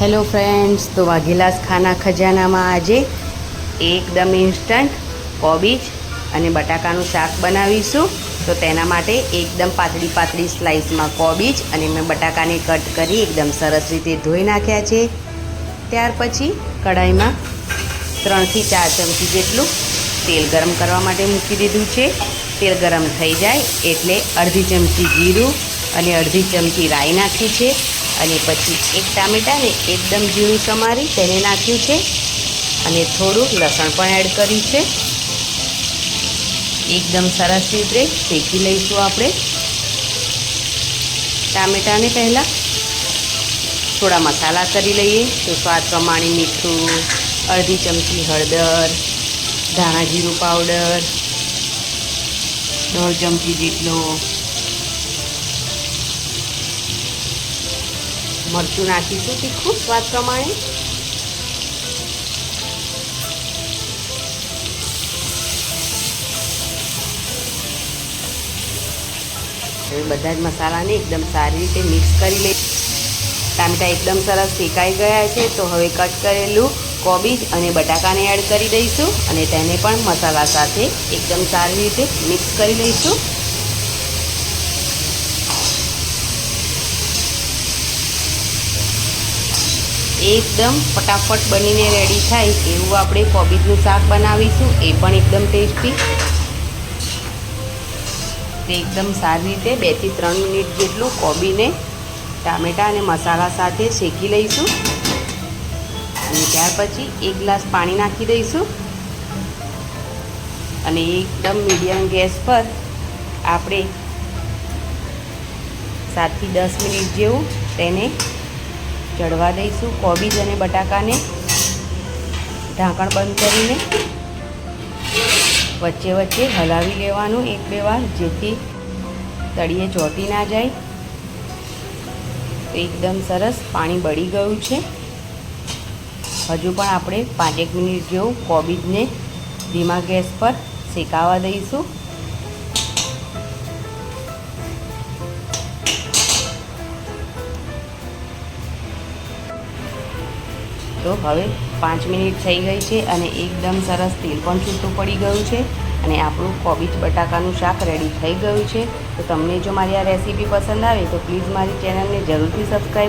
Hello friends, તો વાઘેલાસ ખાના ખજાનામાં આજે એકદમ ઇન્સ્ટન્ટ કોબીજ અને બટાકાનું શાક બનાવીશું. તો તેના માટે એકદમ પાતળી પાતળી સ્લાઇસમાં કોબીજ અને મેં બટાકાને કટ કરી એકદમ સરસ રીતે ધોઈ નાખ્યા છે. ત્યાર પછી કઢાઈમાં ત્રણથી ચાર ચમચી જેટલું તેલ ગરમ કરવા માટે મૂકી દીધું છે. તેલ ગરમ થઈ જાય એટલે અડધી ચમચી જીરું અને અડધી ચમચી રાઈ નાખી છે. અને પછી એક ટામેટાને એકદમ ઝીણું સમારી તેને નાખ્યું છે અને થોડું લસણ પણ એડ કર્યું છે. એકદમ સરસ રીતે શેકી લઈશું આપણે. ટામેટાને પહેલાં થોડા મસાલા કરી લઈએ. તો સ્વાદ પ્રમાણે મીઠું, અડધી ચમચી હળદર, ધાણા જીરું પાવડર, દોઢ ચમચી જેટલો મરચું નાખીશું તીખું સ્વાદ પ્રમાણે. હવે બધા જ મસાલાને એકદમ સારી રીતે મિક્સ કરી લઈ ટામેટા એકદમ સરસ શેકાઈ ગયા છે, તો હવે કટ કરેલું કોબીજ અને બટાકાને એડ કરી દઈશું અને તેને પણ મસાલા સાથે એકદમ સારી રીતે મિક્સ કરી લઈશું. એકદમ ફટાફટ બનીને રેડી થાય એવું આપણે કોબીજનું શાક બનાવીશું. એ પણ એકદમ ટેસ્ટી તે એકદમ સારી રીતે બેથી ત્રણ મિનિટ જેટલું કોબીને, ટામેટાં અને મસાલા સાથે શેકી લઈશું. અને ત્યાર પછી એક ગ્લાસ પાણી નાખી દઈશું. અને એકદમ મીડિયમ ગેસ પર આપણે સાતથી દસ મિનિટ જેવું તેને ચડવા દઈશું કોબીજ અને બટાકાને. ઢાંકણ બંધ કરીને વચ્ચે વચ્ચે હલાવી લેવાનું એક બે વાર જેથી તળીએ ચોંટી ના જાય. તો એકદમ સરસ પાણી બળી ગયું છે. હજુ પણ આપણે પાંચેક મિનિટ જેવું કોબીજને ધીમા ગેસ પર શેકાવા દઈશું. તો હવે પાંચ મિનિટ થઈ ગઈ છે અને એકદમ સરસ તેલ પણ છૂટું પડી ગયું છે અને આપણું કોબીજ બટાકાનું શાક રેડી થઈ ગયું છે. તો તમને જો મારી આ રેસીપી પસંદ આવે તો પ્લીઝ મારી ચેનલને જરૂરથી સબસ્ક્રાઈબ